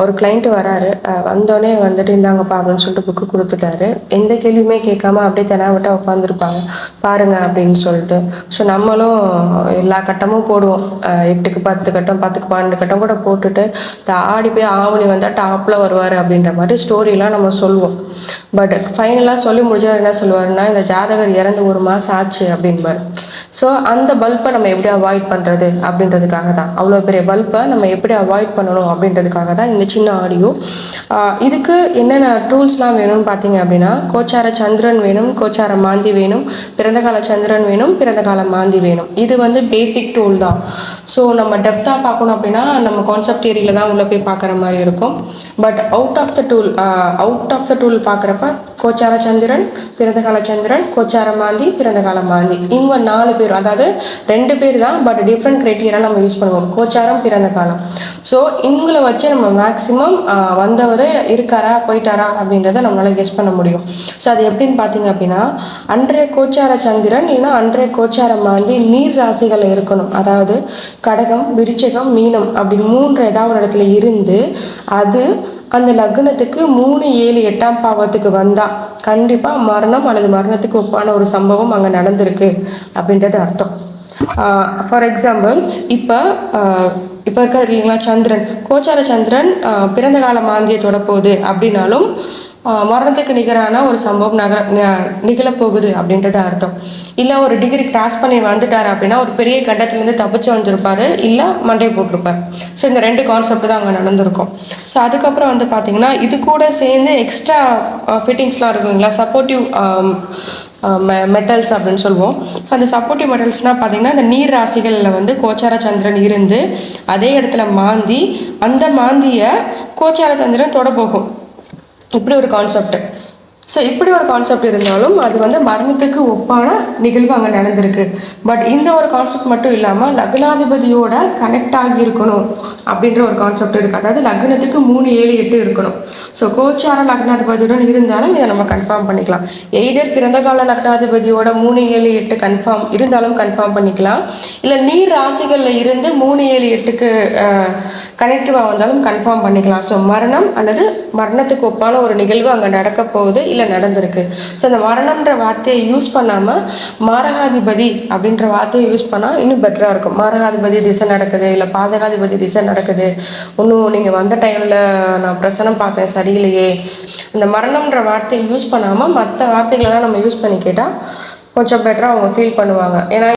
ஒரு கிளைண்ட் வராரு. வந்தோடனே வந்துட்டு இந்தாங்கப்பா அப்படின்னு சொல்லிட்டு புக்கு கொடுத்துட்டாரு. எந்த கேள்வியுமே கேட்காம அப்படியே தெனாவட்டா உட்காந்துருப்பாங்க பாருங்க அப்படின்னு சொல்லிட்டு. ஸோ நம்மளும் எல்லா கட்டமும் போடுவோம். எட்டுக்கு பத்து கட்டம் பத்துக்கு பன்னெண்டு கட்டம் கூட போட்டுட்டு ஆடி போய் ஆவணி வந்தால் டாப்பில் வருவார் அப்படின்ற மாதிரி ஸ்டோரிலாம் நம்ம சொல்லுவோம் பட் ஃபைனலாக சொல்லி முடிச்சவர் என்ன சொல்லுவாருன்னா இந்த ஜாதகர் இறந்து ஒரு மாதம் ஆச்சு அப்படின்பார் ஸோ அந்த பல்பை நம்ம எப்படி அவாய்ட் பண்ணுறது அப்படின்றதுக்காக தான். அவ்வளோ பெரிய பல்பை நம்ம எப்படி அவாய்ட் பண்ணணும் அப்படின்றதுக்காக தான் இந்த சின்ன ஆடியோ இதுக்கு என்னென்ன டூல்ஸ்லாம் வேணும்னு பார்த்தீங்க அப்படின்னா கோச்சார சந்திரன் வேணும் கோச்சார மாந்தி வேணும் பிறந்த கால சந்திரன் வேணும் பிறந்த கால மாந்தி வேணும். இது வந்து பேசிக் டூல் தான். ஸோ நம்ம டெப்த்தாக பார்க்கணும் அப்படின்னா நம்ம கான்செப்ட் ஏரியில் தான் உள்ளே போய் பார்க்குற மாதிரி இருக்கும். But out of the tool out of the tool பார்க்குறப்ப கோச்சார சந்திரன் பிறந்த கால சந்திரன் கோச்சார மாந்தி பிறந்த கால மாந்தி. இவங்க நாலு பேர் அதாவது ரெண்டு பேர் தான் பட் டிஃப்ரெண்ட் க்ரைட்டீரியா நம்ம யூஸ் பண்ணுவோம். கோச்சாரம் பிறந்த காலம். ஸோ இவங்களை வச்சு நம்ம மேக்ஸிமம் வந்தவர் இருக்காரா போயிட்டாரா அப்படின்றத நம்மளால் கெஸ் பண்ண முடியும். ஸோ அது எப்படின்னு பார்த்தீங்க அப்படின்னா அன்றைய கோச்சார சந்திரன் இல்லைன்னா அன்றைய கோச்சாரம் வந்து நீர் ராசிகள் இருக்கணும். அதாவது கடகம் விருச்சகம் மீனம் அப்படி மூன்று ஏதாவது ஒரு இடத்துல இருந்து அது அந்த லக்னத்துக்கு மூணு ஏழு எட்டாம் பாவத்துக்கு வந்தால் கண்டிப்பாக மரணம் அல்லது மரணத்துக்கு ஒப்பான ஒரு சம்பவம் அங்கே நடந்திருக்கு அப்படின்றது அர்த்தம். ஃபார் எக்ஸாம்பிள் இப்போ இப்போ இருக்கிறது இல்லைங்களா சந்திரன். கோச்சார சந்திரன் பிறந்த கால மாந்தியை தொடப்போகுது போகுது அப்படின்னாலும் மரணத்துக்கு நிகரான ஒரு சம்பவம் நகர நிகழப்போகுது அப்படின்றது அர்த்தம். இல்லை ஒரு டிகிரி கிராஸ் பண்ணி வந்துட்டார் அப்படின்னா ஒரு பெரிய கட்டத்துலேருந்து தப்பிச்சு வந்திருப்பாரு இல்லை மண்டை போட்டிருப்பார். ஸோ இந்த ரெண்டு கான்செப்ட் தான் அங்கே நடந்திருக்கும். ஸோ அதுக்கப்புறம் வந்து பார்த்தீங்கன்னா இது கூட சேர்ந்து எக்ஸ்ட்ரா ஃபிட்டிங்ஸ்லாம் இருக்குங்களா சப்போர்ட்டிவ் மெட்டல்ஸ் அப்படின்னு சொல்லுவோம். ஸோ அந்த சப்போர்ட்டிவ் மெட்டல்ஸ்னால் பார்த்தீங்கன்னா அந்த நீர் ராசிகளில் வந்து கோச்சார சந்திரன் இருந்து அதே இடத்துல மாந்தி அந்த மாந்தியை கோச்சார சந்திரன் தொட போகும். இப்படி ஒரு கான்செப்ட் ஸோ இப்படி ஒரு கான்செப்ட் இருந்தாலும் அது வந்து மரணத்துக்கு ஒப்பான நிகழ்வு அங்கே நடந்திருக்கு. பட் இந்த ஒரு கான்செப்ட் மட்டும் இல்லாமல் லக்னாதிபதியோட கனெக்ட் ஆகி இருக்கணும் அப்படின்ற ஒரு கான்செப்ட் இருக்குது அதாவது லக்னத்துக்கு மூணு ஏழு எட்டு இருக்கணும். ஸோ கோச்சார லக்னாதிபதியுடன் இருந்தாலும் இதை நம்ம கன்ஃபார்ம் பண்ணிக்கலாம். எய்தர் பிறந்த கால லக்னாதிபதியோட மூணு ஏழு எட்டு கன்ஃபார்ம் இருந்தாலும் கன்ஃபார்ம் பண்ணிக்கலாம். இல்லை நீர் ராசிகளில் இருந்து மூணு ஏழு எட்டுக்கு கனெக்டிவாக வந்தாலும் கன்ஃபார்ம் பண்ணிக்கலாம். ஸோ மரணம் அல்லது மரணத்துக்கு ஒப்பான ஒரு நிகழ்வு அங்கே நடக்க போகுது. வழியில் நடந்திருக்கு. ஸோ அந்த மரணம்ன்ற வார்த்தையை யூஸ் பண்ணாமல் மாரகாதிபதி அப்படின்ற வார்த்தையை யூஸ் பண்ணால் இன்னும் பெட்டராக இருக்கும். மாரகாதிபதி திசை நடக்குது இல்லை பாதகாதிபதி திசை நடக்குது. இன்னும் நீங்கள் வந்த டைமில் நான் பிரசனம் பார்த்தேன் சரியில்லையே. இந்த மரணம்ன்ற வார்த்தையை யூஸ் பண்ணாமல் மற்ற வார்த்தைகளெல்லாம் நம்ம யூஸ் பண்ணி கேட்டால் கொஞ்சம் பெட்டராக அவங்க ஃபீல் பண்ணுவாங்க. ஏன்னா